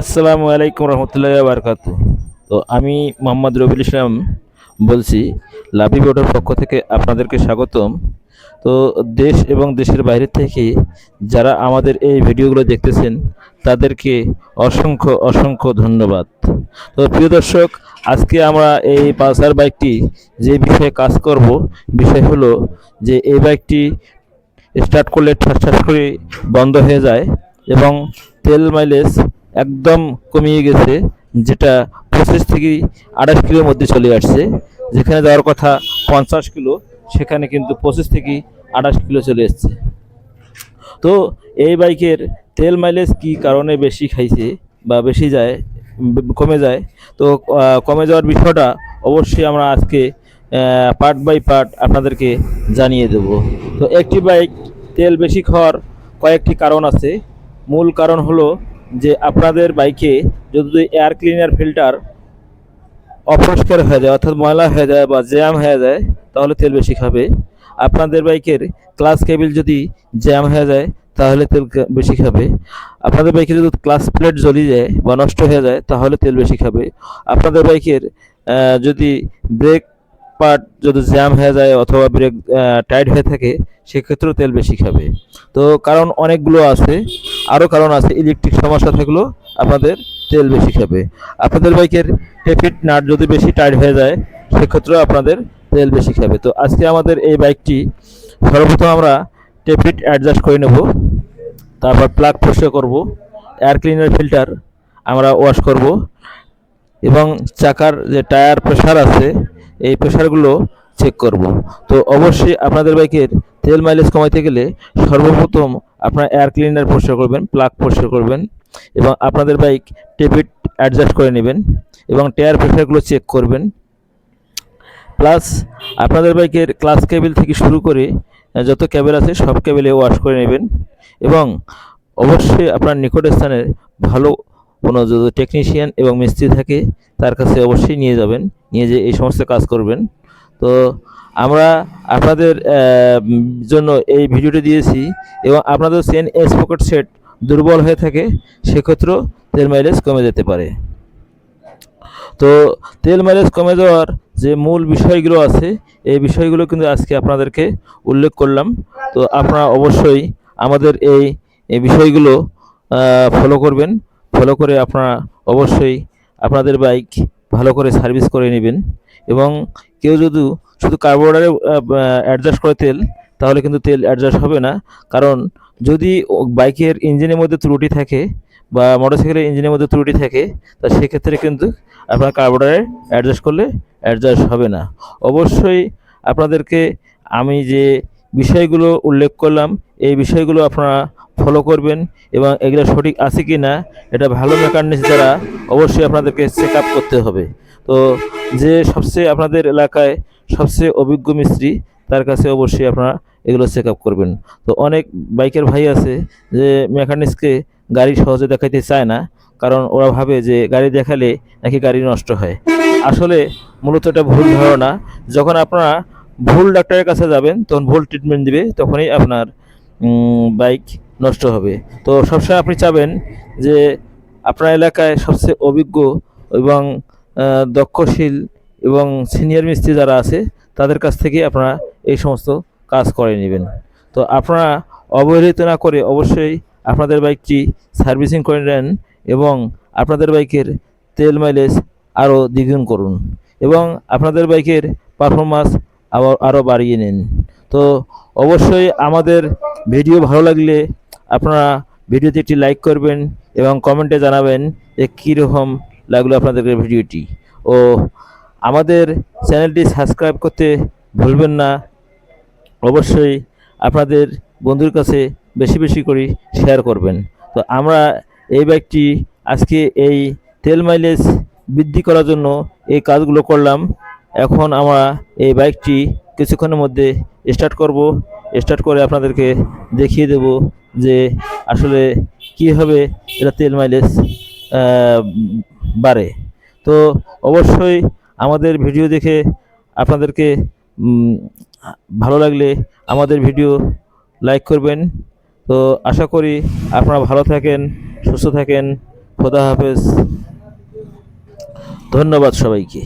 আসসালামু আলাইকুম রহমতুল্লাহ বারকাতু তো আমি মোহাম্মদ রবিউল ইসলাম বলছি, লাভি বোর্ডের পক্ষ থেকে আপনাদেরকে স্বাগতম। তো দেশ এবং দেশের বাইরে থেকে যারা আমাদের এই ভিডিওগুলো দেখতেছেন, তাদেরকে অসংখ্য অসংখ্য ধন্যবাদ। তো প্রিয় দর্শক, আজকে আমরা এই পালসার বাইকটি যে বিষয়ে কাজ করব, বিষয় হলো যে এই বাইকটি স্টার্ট করলে ঠাস ঠাস করে বন্ধ হয়ে যায় এবং তেল মাইলেজ একদম কমিয়ে গেছে, যেটা পঁচিশ থেকে আঠাশ কিলোর মধ্যে চলে আসছে। যেখানে যাওয়ার কথা পঞ্চাশ কিলো, সেখানে কিন্তু পঁচিশ থেকে আঠাশ কিলো চলে এসছে। তো এই বাইকের তেল মাইলেজ কি কারণে বেশি খাইছে বা বেশি যায়, কমে যায়? তো কমে যাওয়ার বিষয়টা অবশ্যই আমরা আজকে পার্ট বাই পার্ট আপনাদেরকে জানিয়ে দেব। তো একটি বাইক তেল বেশি খাওয়ার কয়েকটি কারণ আছে। মূল কারণ হলো যে আপনাদের বাইকে যদি এয়ার ক্লিনার ফিল্টার অপরিষ্কার হয়ে যায়, অর্থাৎ ময়লা হয়ে যায় বা জ্যাম হয়ে যায়, তাহলে তেল বেশি খাবে। আপনাদের বাইকের ক্লাস কেবিল যদি জ্যাম হয়ে যায়, তাহলে তেল বেশি খাবে। আপনাদের বাইকে যদি ক্লাস প্লেট জ্বলি যায় বা নষ্ট হয়ে যায়, তাহলে তেল বেশি খাবে। আপনাদের বাইকের যদি ব্রেক পার্ট যদি জ্যাম হয়ে যায় অথবা ব্রেক টাইট হয়ে থাকে, সেক্ষেত্রেও তেল বেশি খাবে। তো কারণ অনেকগুলো আছে। আরও কারণ আছে ইলেকট্রিক সমস্যা থাকলেও আপনাদের তেল বেশি খাবে আপনাদের বাইকের টেপিট নাট যদি বেশি টাইট হয়ে যায়, সেক্ষেত্রেও আপনাদের তেল বেশি খাবে তো আজকে আমাদের এই বাইকটি, সর্বপ্রথম আমরা টেপিট অ্যাডজাস্ট করে নেব, তারপর প্লাগ পরিষ্কার করব এয়ার ক্লিনার ফিল্টার আমরা ওয়াশ করব, এবং চাকার যে টায়ার প্রেশার আছে, এই প্রেশারগুলো চেক করব। তো অবশ্যই আপনাদের বাইকের তেল মাইলেজ কমাইতে গেলে সর্বপ্রথম আপনার এয়ার ক্লিনার পরিষ্কার করবেন প্লাগ পরিষ্কার করবেন এবং আপনাদের বাইক টেপিট অ্যাডজাস্ট করে নেবেন এবং টায়ার প্রেশারগুলো চেক করবেন। প্লাস আপনাদের বাইকের ক্লাস কেবিল থেকে শুরু করে যত কেবল আছে সব কেবেলে ওয়াশ করে নেবেন এবং অবশ্যই আপনার নিকট স্থানে ভালো কোনো যদি টেকনিশিয়ান এবং মিস্ত্রি থাকে, তার কাছে অবশ্যই নিয়ে যাবেন, নিয়ে যে এই সমস্ত কাজ করবেন। তো আমরা আপনাদের জন্য এই ভিডিওটি দিয়েছি এবং আপনাদের সেন এস পকেট সেট দুর্বল হয়ে থাকে, সেক্ষেত্রেও তেল মাইলেজ কমে যেতে পারে। তো তেল মাইলেজ কমে যাওয়ার যে মূল বিষয়গুলো আছে, এই বিষয়গুলো কিন্তু আজকে আপনাদেরকে উল্লেখ করলাম। তো আপনারা অবশ্যই আমাদের এই এই বিষয়গুলো ফলো করবেন। ফলো করে আপনারা অবশ্যই আপনাদের বাইক ভালো করে সার্ভিস করে নেবেন এবং কেউ যদি শুধু কার্বোরেটারে অ্যাডজাস্ট করে তেল, তাহলে কিন্তু তেল অ্যাডজাস্ট হবে না। কারণ যদি বাইকের ইঞ্জিনের মধ্যে ত্রুটি থাকে বা মোটরসাইকেলের ইঞ্জিনের মধ্যে ত্রুটি থাকে, তা সেক্ষেত্রে কিন্তু আপনার কার্বোরেটারে অ্যাডজাস্ট করলে অ্যাডজাস্ট হবে না। অবশ্যই আপনাদেরকে আমি যে বিষয়গুলো উল্লেখ করলাম, এই বিষয়গুলো আপনারা ফলো করবেন এবং এগুলো সঠিক আছে কি না এটা ভালো মেকানিক্স দ্বারা অবশ্যই আপনাদেরকে চেক আপ করতে হবে। তো যে সবচেয়ে আপনাদের এলাকায় সবচেয়ে অভিজ্ঞ মিস্ত্রি, তার কাছে অবশ্যই আপনারা এগুলো চেক আপ করবেন। তো অনেক বাইকের ভাই আছে যে মেকানিক্সকে গাড়ি সহজে দেখাইতে চায় না, কারণ ওরা ভাবে যে গাড়ি দেখালে নাকি গাড়ি নষ্ট হয়। আসলে মূলত এটা ভুল ধারণা। যখন আপনারা ভুল ডাক্তারের কাছে যাবেন, তখন ভুল ট্রিটমেন্ট দিবে, তখনই আপনার বাইক নষ্ট হবে। তো সবসময় আপনি চাবেন যে আপনার এলাকায় সবচেয়ে অভিজ্ঞ এবং দক্ষশীল এবং সিনিয়র মিস্ত্রি যারা আছে, তাদের কাছ থেকে আপনারা এই সমস্ত কাজ করে নেবেন। তো আপনারা অবহেলিত না করে অবশ্যই আপনাদের বাইকটি সার্ভিসিং করে নেন এবং আপনাদের বাইকের তেল মাইলেজ আরও দ্বিগুণ করুন এবং আপনাদের বাইকের পারফরমেন্স আবার আরও বাড়িয়ে নিন। তো অবশ্যই আমাদের ভিডিও ভালো লাগলে আপনারা ভিডিওতে একটি লাইক করবেন এবং কমেন্টে জানাবেন যে কীরকম লাগল আপনাদের ভিডিওটি। ও, আমাদের চ্যানেলটি সাবস্ক্রাইব করতে ভুলবেন না। অবশ্যই আপনাদের বন্ধুর কাছে বেশি বেশি করে শেয়ার করবেন। তো আমরা এই বাইকটি আজকে এই তেল মাইলেজ বৃদ্ধি করার জন্য এই কাজগুলো করলাম। এখন আমরা এই বাইকটি কিছুক্ষণের মধ্যে স্টার্ট করব। স্টার্ট করে আপনাদেরকে দেখিয়ে দেব যে আসলে কীভাবে এটা তেল মাইলেজ বাড়ে। তো অবশ্যই আমাদের ভিডিও দেখে আপনাদেরকে ভালো লাগলে আমাদের ভিডিও লাইক করবেন। তো আশা করি আপনারা ভালো থাকেন, সুস্থ থাকেন। খোদা হাফেজ। ধন্যবাদ সবাইকে।